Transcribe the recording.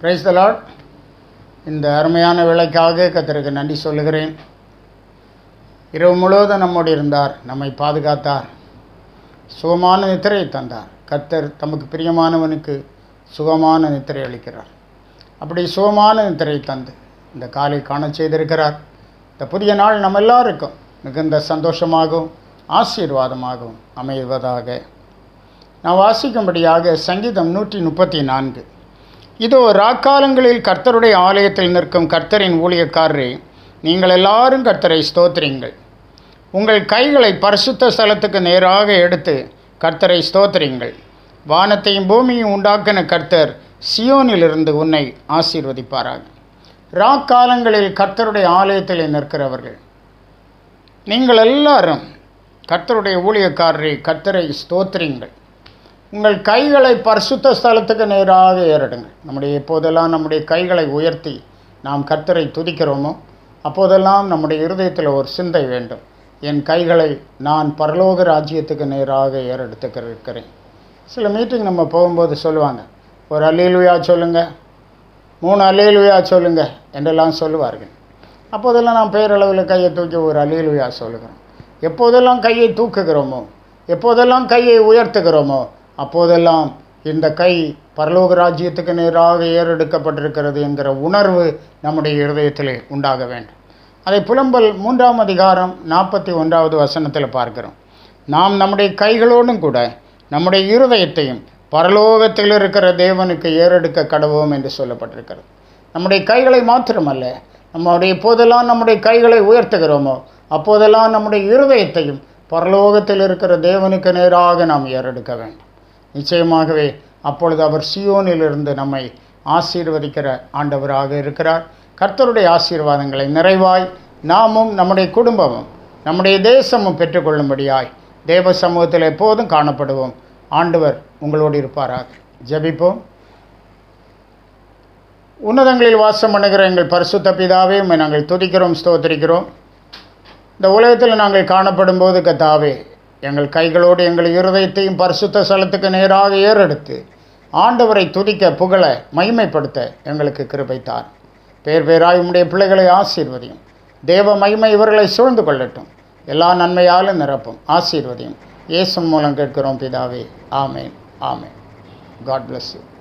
Price தலாட் இந்த அருமையான விலைக்காக கத்தருக்கு நன்றி சொல்லுகிறேன். இரவு முழுவதும் நம்மோடு இருந்தார் நம்மை பாதுகாத்தார். சுகமான நித்திரையை தந்தார். கத்தர் தமக்கு பிரியமானவனுக்கு சுகமான நித்திரை அளிக்கிறார். அப்படி சுகமான நித்திரை தந்து இந்த காலை காண செய்திருக்கிறார். இந்த புதிய நாள் நம்ம எல்லாருக்கும் மிகுந்த சந்தோஷமாகவும் ஆசீர்வாதமாகவும் அமைவதாக. நான் வாசிக்கும்படியாக சங்கீதம் நூற்றி முப்பத்தி நான்கு. இதோ ராக்காலங்களில் கர்த்தருடைய ஆலயத்தில் நிற்கும் கர்த்தரின் ஊழியக்காரரே நீங்கள் எல்லாரும் கர்த்தரை ஸ்தோத்திரிங்கள். உங்கள் கைகளை பரிசுத்த ஸ்தலத்துக்கு நேராக எடுத்து கர்த்தரை ஸ்தோத்திரிங்கள். வானத்தையும் பூமியும் உண்டாக்கின கர்த்தர் சியோனிலிருந்து உன்னை ஆசீர்வதிப்பாராக. ராக்காலங்களில் கர்த்தருடைய ஆலயத்தில் நிற்கிறவர்கள் நீங்கள் எல்லாரும் கர்த்தருடைய ஊழியக்காரரை கர்த்தரை ஸ்தோத்திரிங்கள். உங்கள் கைகளை பரிசுத்த ஸ்தலத்துக்கு நேராக ஏறிடுங்கள் நம்முடைய எப்போதெல்லாம் நம்முடைய கைகளை உயர்த்தி நாம் கர்த்தரை துதிக்கிறோமோ அப்போதெல்லாம் நம்முடைய இருதயத்தில் ஒரு சிந்தை வேண்டும். என் கைகளை நான் பரலோக ராஜ்யத்துக்கு நேராக ஏறெடுத்துக்க இருக்கிறேன் சில மீட்டிங் நம்ம போகும்போது சொல்லுவாங்க ஒரு அல்லேலுயா சொல்லுங்கள் மூணு அல்லேலுயா சொல்லுங்கள் என்றெல்லாம் சொல்லுவார்கள். அப்போதெல்லாம் நான் பேரளவில் கையை தூக்கி ஒரு அல்லேலுயா சொல்லுகிறோம். எப்போதெல்லாம் கையை தூக்குகிறோமோ எப்போதெல்லாம் கையை உயர்த்துகிறோமோ அப்போதெல்லாம் இந்த கை பரலோக ராஜ்யத்துக்கு நேராக ஏறெடுக்கப்பட்டிருக்கிறது என்கிற உணர்வு நம்முடைய இருதயத்திலே உண்டாக வேண்டும். அதை புலம்பல் மூன்றாம் அதிகாரம் நாற்பத்தி ஒன்றாவது வசனத்தில் பார்க்கிறோம். நாம் நம்முடைய கைகளோடும் கூட நம்முடைய இருதயத்தையும் பரலோகத்தில் இருக்கிற தேவனுக்கு ஏறெடுக்க கடவோம் என்று சொல்லப்பட்டிருக்கிறது. நம்முடைய கைகளை மாத்திரமல்ல நம்முடைய எப்போதெல்லாம் நம்முடைய கைகளை உயர்த்துகிறோமோ அப்போதெல்லாம் நம்முடைய இருதயத்தையும் பரலோகத்தில் இருக்கிற தேவனுக்கு நேராக நாம் ஏறெடுக்க வேண்டும். நிச்சயமாகவே அப்பொழுது அவர் சியோனிலிருந்து நம்மை ஆசீர்வதிக்கிற ஆண்டவராக இருக்கிறார். கர்த்தருடைய ஆசீர்வாதங்களை நிறைவாய் நாமும் நம்முடைய குடும்பமும் நம்முடைய தேசமும் பெற்றுக்கொள்ளும்படியாய் தேவ சமூகத்தில் எப்போதும் காணப்படுவோம். ஆண்டவர் உங்களோடு இருப்பாராக. ஜபிப்போம். உன்னதங்களில் வாசம் பண்ணுகிற எங்கள் பரிசுத்த பிதாவே உண்மை நாங்கள் துதிக்கிறோம் ஸ்தோத்திரிக்கிறோம். இந்த உலகத்தில் நாங்கள் காணப்படும் போது கத்தாவே எங்கள் கைகளோடு எங்கள் இருதயத்தையும் பரிசுத்த ஸ்தலத்துக்கு நேராக ஏறெடுத்து ஆண்டவரை துதிக்க புகழ மகிமைப்படுத்த எங்களுக்கு கிருபைத்தார் பேர் பேராய் உம்முடைய பிள்ளைகளை ஆசீர்வதியும். தேவ மகிமை இவர்களை சூழ்ந்து கொள்ளட்டும். எல்லா நன்மையாலும் நிரப்பும். ஆசீர்வதியும். இயேசு மூலம் கேட்கிறோம் பிதாவே. ஆமேன். ஆமேன். God bless you